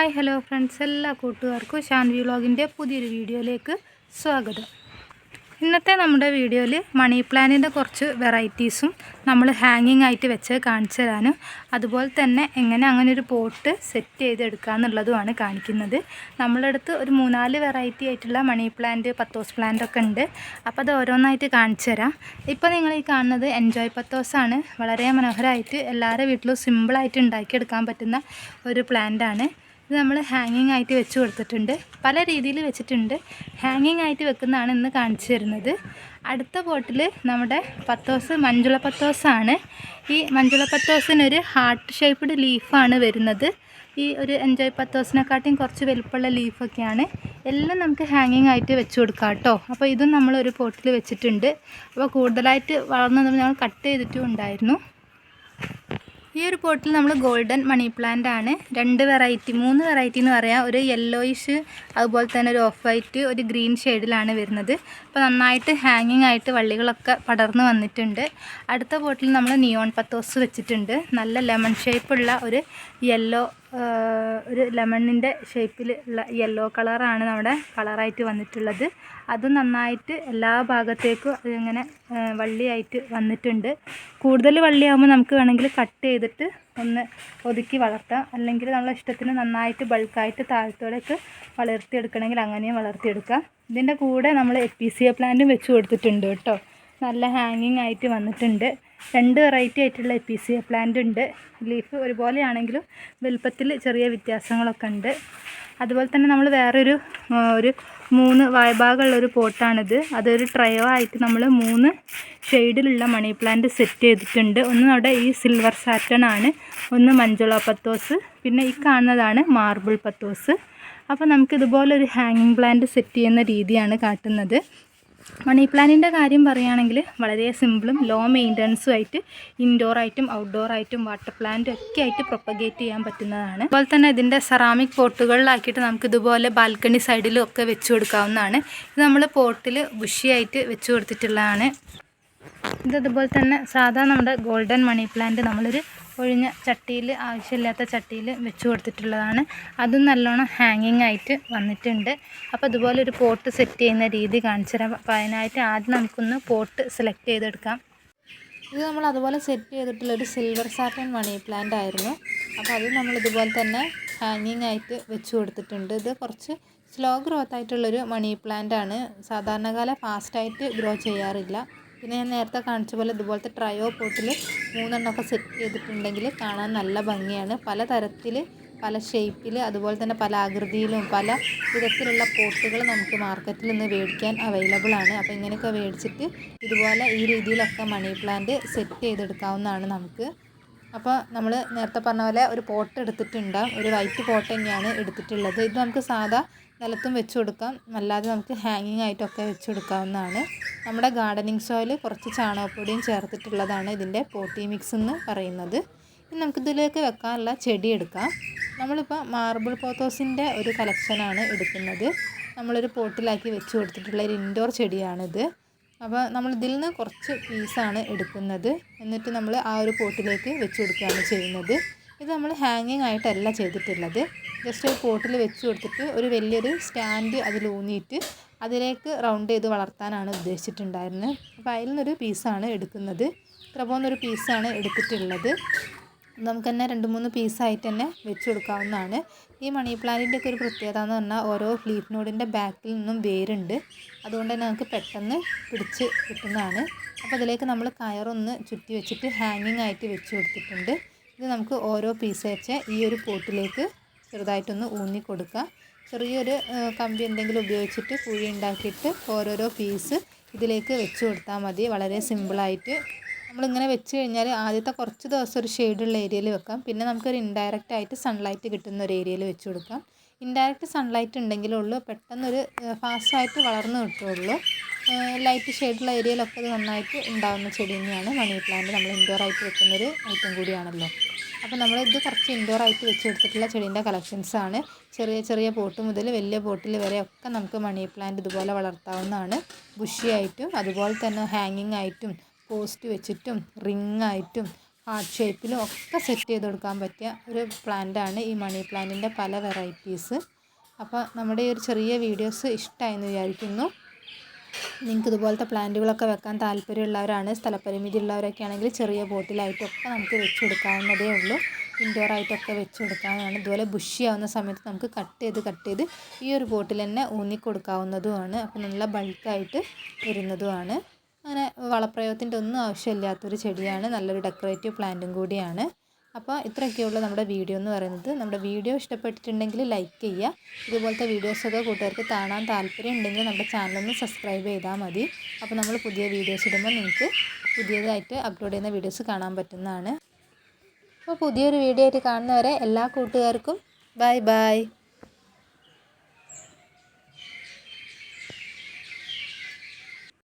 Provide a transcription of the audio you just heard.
Hi hello friends എല്ലാ കൂട്ടുകാർക്കും ഷാൻവി വ്ളോഗിന്റെ പുതിയൊരു വീഡിയോയിലേക്ക് സ്വാഗതം. ഇന്നത്തെ നമ്മുടെ വീഡിയോയിൽ മണി പ്ലാനിന്റെ കുറച്ച് വെറൈറ്റീസും നമ്മൾ ഹാങ്ങിങ് ആയിട്ട് വെച്ച് കാണിച്ചു തരാനും അതുപോലെ തന്നെ എങ്ങനെ അങ്ങനെ ഒരു പോട്ട് സെറ്റ് ചെയ്തെടുക്കുക എന്നുള്ളതുമാണ് കാണിക്കുന്നത്. നമ്മളടുത്ത് ഒരു മൂന്നാൽ വെറൈറ്റി ആയിട്ടുള്ള മണി പ്ലാന്റ് പത്തോസ് പ്ലാന്റ് ഒക്കെ ഉണ്ട്. അപ്പോൾ അത് ഓരോന്നായിട്ട് കാണിച്ചു തരാം. ഇപ്പോൾ നിങ്ങൾ ഈ കാണുന്നത് എൻജോയ് പത്തോസാണ് വളരെ മനോഹരമായിട്ട് എല്ലാവരുടെ വീട്ടിലും സിമ്പിളായിട്ട് ഉണ്ടാക്കിയെടുക്കാൻ പറ്റുന്ന ഒരു പ്ലാന്റാണ് ഇത് നമ്മൾ ഹാങ്ങിങ് ആയിട്ട് വെച്ച് കൊടുത്തിട്ടുണ്ട്. പല രീതിയിൽ വെച്ചിട്ടുണ്ട്. ഹാങ്ങിങ് ആയിട്ട് വെക്കുന്നതാണ് ഇന്ന് കാണിച്ചു തരുന്നത്. അടുത്ത പോട്ടിൽ നമ്മുടെ പത്തോസ് മഞ്ജുള പത്തോസാണ്. ഈ മഞ്ജുള പത്തോസിനൊരു ഹാർട്ട് ഷേപ്പ്ഡ് ലീഫാണ് വരുന്നത്. ഈ ഒരു എൻജോയ് പത്തോസിനെക്കാട്ടിയും കുറച്ച് വലുപ്പമുള്ള ലീഫൊക്കെയാണ് എല്ലാം നമുക്ക് ഹാങ്ങിങ് ആയിട്ട് വെച്ച് കൊടുക്കാം കേട്ടോ. അപ്പോൾ ഇതും നമ്മൾ ഒരു പോട്ടിൽ വെച്ചിട്ടുണ്ട്. അപ്പോൾ കൂടുതലായിട്ട് വളർന്നത് ഞങ്ങൾ കട്ട് ചെയ്തിട്ടും ഉണ്ടായിരുന്നു. ഈ ഒരു പോട്ടിൽ നമ്മൾ ഗോൾഡൻ മണി പ്ലാന്റ് ആണ്. രണ്ട് വെറൈറ്റി മൂന്ന് വെറൈറ്റി എന്ന് പറയാം. ഒരു യെല്ലോയിഷ് അതുപോലെ തന്നെ ഒരു ഓഫ് വൈറ്റ് ഒരു ഗ്രീൻ ഷെയ്ഡിലാണ് വരുന്നത്. അപ്പോൾ നന്നായിട്ട് ഹാങ്ങിങ് ആയിട്ട് വള്ളികളൊക്കെ പടർന്നു വന്നിട്ടുണ്ട്. അടുത്ത പോട്ടിൽ നമ്മൾ നിയോൺ പത്തോസ് വെച്ചിട്ടുണ്ട്. നല്ല ലെമൺ ഷേപ്പുള്ള ഒരു യെല്ലോ ഒരു ലെമണിന്റെ ഷേപ്പിൽ ഉള്ള യെല്ലോ കളറാണ് നമ്മുടെ കളറായിട്ട് വന്നിട്ടുള്ളത്. അത് നന്നായിട്ട് എല്ലാ ഭാഗത്തേക്കും അതിങ്ങനെ വള്ളിയായിട്ട് വന്നിട്ടുണ്ട്. കൂടുതൽ വള്ളിയാകുമ്പോൾ നമുക്ക് വേണമെങ്കിൽ കട്ട് ചെയ്തിട്ട് ഒന്ന് ഒതുക്കി വളർത്താം. അല്ലെങ്കിൽ നമ്മളെ ഇഷ്ടത്തിന് നന്നായിട്ട് ബൾക്കായിട്ട് താഴത്തോടെയൊക്കെ വളർത്തിയെടുക്കണമെങ്കിൽ അങ്ങനെയും വളർത്തിയെടുക്കാം. ഇതിന്റെ കൂടെ നമ്മൾ എ പി സി എ പ്ലാന്റും വെച്ച് കൊടുത്തിട്ടുണ്ട് കേട്ടോ. നല്ല ഹാങ്ങിങ് ആയിട്ട് വന്നിട്ടുണ്ട്. രണ്ട് വെറൈറ്റി ആയിട്ടുള്ള എപ്പിസിയ പ്ലാന്റ് ഉണ്ട്. ലീഫ് ഒരുപോലെയാണെങ്കിലും വലുപ്പത്തിൽ ചെറിയ വ്യത്യാസങ്ങളൊക്കെ ഉണ്ട്. അതുപോലെ തന്നെ നമ്മൾ വേറൊരു ഒരു മൂന്ന് വായ്ഭാഗമുള്ളൊരു പോട്ടാണിത്. അതൊരു ട്രയോ ആയിട്ട് നമ്മൾ മൂന്ന് ഷെയ്ഡിലുള്ള മണി പ്ലാന്റ് സെറ്റ് ചെയ്തിട്ടുണ്ട്. ഒന്ന് നമ്മുടെ ഈ സിൽവർ സാറ്റൺ ആണ് ഒന്ന് മഞ്ചുള പത്തോസ് പിന്നെ ഈ കാണുന്നതാണ് മാർബിൾ പത്തോസ് അപ്പോൾ നമുക്ക് ഇതുപോലെ ഒരു ഹാങ്ങിങ് പ്ലാന്റ് സെറ്റ് ചെയ്യുന്ന രീതിയാണ് കാട്ടുന്നത്. മണി പ്ലാന്റിന്റെ കാര്യം പറയുകയാണെങ്കിൽ വളരെ സിമ്പിളും ലോ മെയിന്റനൻസും ആയിട്ട് ഇൻഡോർ ആയിട്ടും ഔട്ട്ഡോർ ആയിട്ടും വാട്ടർ പ്ലാന്റും ഒക്കെ ആയിട്ട് പ്രൊപ്പഗേറ്റ് ചെയ്യാൻ പറ്റുന്നതാണ്. അതുപോലെ തന്നെ ഇതിന്റെ സെറാമിക് പോട്ടുകളിലാക്കിയിട്ട് നമുക്ക് ഇതുപോലെ ബാൽക്കണി സൈഡിലും ഒക്കെ വെച്ച് കൊടുക്കാവുന്നതാണ്. ഇത് നമ്മൾ പോട്ടിൽ ബുഷിയായിട്ട് വെച്ച് കൊടുത്തിട്ടുള്ളതാണ്. ഇത് അതുപോലെ തന്നെ സാധാ നമ്മുടെ ഗോൾഡൻ മണി പ്ലാന്റ് നമ്മളൊരു ഒഴിഞ്ഞ ചട്ടിയിൽ ആവശ്യമില്ലാത്ത ചട്ടിയിൽ വെച്ച് കൊടുത്തിട്ടുള്ളതാണ്. അതും നല്ലോണം ഹാങ്ങിങ് ആയിട്ട് വന്നിട്ടുണ്ട്. അപ്പോൾ അതുപോലെ ഒരു പോട്ട് സെറ്റ് ചെയ്യുന്ന രീതി കാണിച്ചു തരാം. അപ്പോൾ അതിനായിട്ട് ആദ്യം നമുക്കൊന്ന് പോട്ട് സെലക്ട് ചെയ്തെടുക്കാം. ഇത് നമ്മൾ അതുപോലെ സെറ്റ് ചെയ്തിട്ടുള്ള ഒരു സിൽവർ സാറ്റൻ മണി പ്ലാന്റ് ആയിരുന്നു. അപ്പോൾ അത് നമ്മൾ ഇതുപോലെ തന്നെ ഹാങ്ങിങ് ആയിട്ട് വെച്ച് കൊടുത്തിട്ടുണ്ട്. ഇത് കുറച്ച് സ്ലോ ഗ്രോത്ത് ആയിട്ടുള്ളൊരു മണി പ്ലാന്റ് ആണ്. സാധാരണകാല ഫാസ്റ്റായിട്ട് ഗ്രോ ചെയ്യാറില്ല. പിന്നെ ഞാൻ നേരത്തെ കാണിച്ച പോലെ ഇതുപോലത്തെ ട്രയോ പോട്ടിൽ മൂന്നെണ്ണമൊക്കെ സെറ്റ് ചെയ്തിട്ടുണ്ടെങ്കിൽ കാണാൻ നല്ല ഭംഗിയാണ്. പല തരത്തിൽ പല ഷേപ്പിൽ അതുപോലെ തന്നെ പല ആകൃതിയിലും പല വിധത്തിലുള്ള പോട്ടുകൾ നമുക്ക് മാർക്കറ്റിൽ നിന്ന് മേടിക്കാൻ അവൈലബിൾ ആണ്. അപ്പോൾ ഇങ്ങനെയൊക്കെ മേടിച്ചിട്ട് ഇതുപോലെ ഈ രീതിയിലൊക്കെ മണി പ്ലാന്റ് സെറ്റ് ചെയ്തെടുക്കാവുന്നതാണ് നമുക്ക്. അപ്പോൾ നമ്മൾ നേരത്തെ പറഞ്ഞ പോലെ ഒരു പോട്ട് എടുത്തിട്ടുണ്ട്. ഒരു വൈറ്റ് പോട്ട് തന്നെയാണ് എടുത്തിട്ടുള്ളത്. ഇത് നമുക്ക് സാധാ നിലത്തും വെച്ച് കൊടുക്കാം. അല്ലാതെ നമുക്ക് ഹാങ്ങിങ് ആയിട്ടൊക്കെ വെച്ച് കൊടുക്കാവുന്നതാണ്. നമ്മുടെ ഗാർഡനിങ് സോയിൽ കുറച്ച് ചാണകപ്പൊടിയും ചേർത്തിട്ടുള്ളതാണ് ഇതിന്റെ പോട്ടി മിക്സ് എന്ന് പറയുന്നത്. ഇനി നമുക്കിതിലേക്ക് വെക്കാനുള്ള ചെടി എടുക്കാം. നമ്മളിപ്പോൾ മാർബിൾ പോത്തോസിന്റെ ഒരു കളക്ഷനാണ് എടുക്കുന്നത്. നമ്മളൊരു പോട്ടിലാക്കി വെച്ച് കൊടുത്തിട്ടുള്ള ഒരു ഇൻഡോർ ചെടിയാണിത്. അപ്പോൾ നമ്മൾ ഇതിൽ നിന്ന് കുറച്ച് പീസാണ് എടുക്കുന്നത്. എന്നിട്ട് നമ്മൾ ആ ഒരു പോട്ടിലേക്ക് വെച്ച് കൊടുക്കുകയാണ് ചെയ്യുന്നത്. ഇത് നമ്മൾ ഹാങ്ങിങ് ആയിട്ടല്ല ചെയ്തിട്ടുള്ളത്. ജസ്റ്റ് ഒരു പോട്ടിൽ വെച്ച് കൊടുത്തിട്ട് ഒരു വലിയൊരു സ്റ്റാൻഡ് അതിലൂന്നിയിട്ട് അതിലേക്ക് റൗണ്ട് ചെയ്ത് വളർത്താനാണ് ഉദ്ദേശിച്ചിട്ടുണ്ടായിരുന്നത്. അപ്പോൾ അതിൽ നിന്നൊരു പീസാണ് എടുക്കുന്നത്. ഇത്ര പോകുന്നൊരു പീസാണ് എടുത്തിട്ടുള്ളത്. നമുക്ക് തന്നെ രണ്ട് മൂന്ന് പീസായിട്ട് തന്നെ വെച്ച് കൊടുക്കാവുന്നതാണ് ഈ മണി പ്ലാന്റിന്റെ ഒക്കെ ഒരു പ്രത്യേകത എന്ന് പറഞ്ഞാൽ ഓരോ ലീഫ് നോഡിന്റെ ബാക്കിൽ നിന്നും വേരുണ്ട്. അതുകൊണ്ട് തന്നെ നമുക്ക് പെട്ടെന്ന് പിടിച്ച് കിട്ടുന്നതാണ്. അപ്പോൾ അതിലേക്ക് നമ്മൾ കയറൊന്ന് ചുറ്റി വെച്ചിട്ട് ഹാങ്ങിങ് ആയിട്ട് വെച്ച് കൊടുത്തിട്ടുണ്ട്. ഇത് നമുക്ക് ഓരോ പീസ് വെച്ച് ഈ ഒരു പോട്ടിലേക്ക് ചെറുതായിട്ടൊന്ന് ഊന്നി കൊടുക്കുക ചെറിയൊരു കമ്പി എന്തെങ്കിലും ഉപയോഗിച്ചിട്ട് കുഴി ഉണ്ടാക്കിയിട്ട് ഓരോരോ പീസ് ഇതിലേക്ക് വെച്ച് കൊടുത്താൽ മതി. വളരെ സിമ്പിളായിട്ട് നമ്മളിങ്ങനെ വെച്ച് കഴിഞ്ഞാൽ ആദ്യത്തെ കുറച്ച് ദിവസം ഒരു ഷെയ്ഡുള്ള ഏരിയയിൽ വെക്കാം. പിന്നെ നമുക്കൊരു ഇൻഡയറക്റ്റ് ആയിട്ട് സൺലൈറ്റ് കിട്ടുന്ന ഒരു ഏരിയയിൽ വെച്ച് കൊടുക്കാം. ഇൻഡയറക്റ്റ് സൺലൈറ്റ് ഉണ്ടെങ്കിലേ ഉള്ളൂ. പെട്ടെന്നൊരു ഫാസ്റ്റായിട്ട് വളർന്നു കിട്ടുള്ളൂ ലൈറ്റ് ഷെയ്ഡുള്ള ഏരിയയിലൊക്കെ ഇത് നന്നായിട്ട് ഉണ്ടാകുന്ന ചെടി തന്നെയാണ്. മണി പ്ലാന്റ് നമ്മൾ ഇൻഡോർ ആയിട്ട് വെക്കുന്നൊരു ഐറ്റം കൂടിയാണല്ലോ. അപ്പോൾ നമ്മൾ കുറച്ച് ഇൻഡോർ ആയിട്ട് വെച്ച് കൊടുത്തിട്ടുള്ള ചെടീന്റെ കളക്ഷൻസാണ് ചെറിയ ചെറിയ പോട്ട് മുതൽ വലിയ പോട്ടിൽ വരെ ഒക്കെ നമുക്ക് മണി പ്ലാന്റ് ഇതുപോലെ വളർത്താവുന്നതാണ്. ബുഷിയായിട്ടും അതുപോലെ തന്നെ ഹാങ്ങിങ് ആയിട്ടും പോസ്റ്റ് വെച്ചിട്ടും റിംഗ് ആയിട്ടും ഹാർട്ട് ഷേപ്പിലും ഒക്കെ സെറ്റ് ചെയ്ത് കൊടുക്കാൻ പറ്റിയ ഒരു പ്ലാന്റാണ് ഈ മണി പ്ലാന്റിന്റെ പല വെറൈറ്റീസ് അപ്പോൾ നമ്മുടെ ഈ ഒരു ചെറിയ വീഡിയോസ് ഇഷ്ടമായെന്ന് വിചാരിക്കുന്നു. നിങ്ങൾക്ക് ഇതുപോലത്തെ പ്ലാന്റുകളൊക്കെ വെക്കാൻ താല്പര്യമുള്ളവരാണ് സ്ഥലപരിമിതി ഉള്ളവരൊക്കെ ആണെങ്കിൽ ചെറിയ ബോട്ടിലായിട്ടൊക്കെ നമുക്ക് വെച്ച് കൊടുക്കാവുന്നതേ ഉള്ളൂ. ഇൻഡോർ ആയിട്ടൊക്കെ വെച്ച് കൊടുക്കാവുന്നതാണ്. ഇതുപോലെ ബുഷി ആവുന്ന സമയത്ത് നമുക്ക് കട്ട് ചെയ്ത് കട്ട് ചെയ്ത് ഈ ഒരു ബോട്ടിൽ തന്നെ ഊന്നി കൊടുക്കാവുന്നതുമാണ്. അപ്പോൾ നല്ല ബൾക്കായിട്ട് വരുന്നതുമാണ്. അങ്ങനെ വളപ്രയോഗത്തിന്റെ ഒന്നും ആവശ്യമില്ലാത്തൊരു ചെടിയാണ്. നല്ലൊരു ഡെക്കറേറ്റീവ് പ്ലാന്റും കൂടിയാണ്. അപ്പോൾ ഇത്രയൊക്കെയുള്ള നമ്മുടെ വീഡിയോ എന്ന് പറയുന്നത്. നമ്മുടെ വീഡിയോ ഇഷ്ടപ്പെട്ടിട്ടുണ്ടെങ്കിൽ ലൈക്ക് ചെയ്യുക. ഇതുപോലത്തെ വീഡിയോസൊക്കെ കൂട്ടുകാർക്ക് കാണാൻ താല്പര്യം ഉണ്ടെങ്കിൽ നമ്മുടെ ചാനലൊന്ന് സബ്സ്ക്രൈബ് ചെയ്താൽ മതി. അപ്പോൾ നമ്മൾ പുതിയ വീഡിയോസ് ഇടുമ്പോൾ നിങ്ങൾക്ക് പുതിയതായിട്ട് അപ്ലോഡ് ചെയ്യുന്ന വീഡിയോസ് കാണാൻ പറ്റുന്നതാണ്. അപ്പോൾ പുതിയൊരു വീഡിയോ ആയിട്ട് കാണുന്നവരെ എല്ലാ കൂട്ടുകാർക്കും ബൈ ബൈ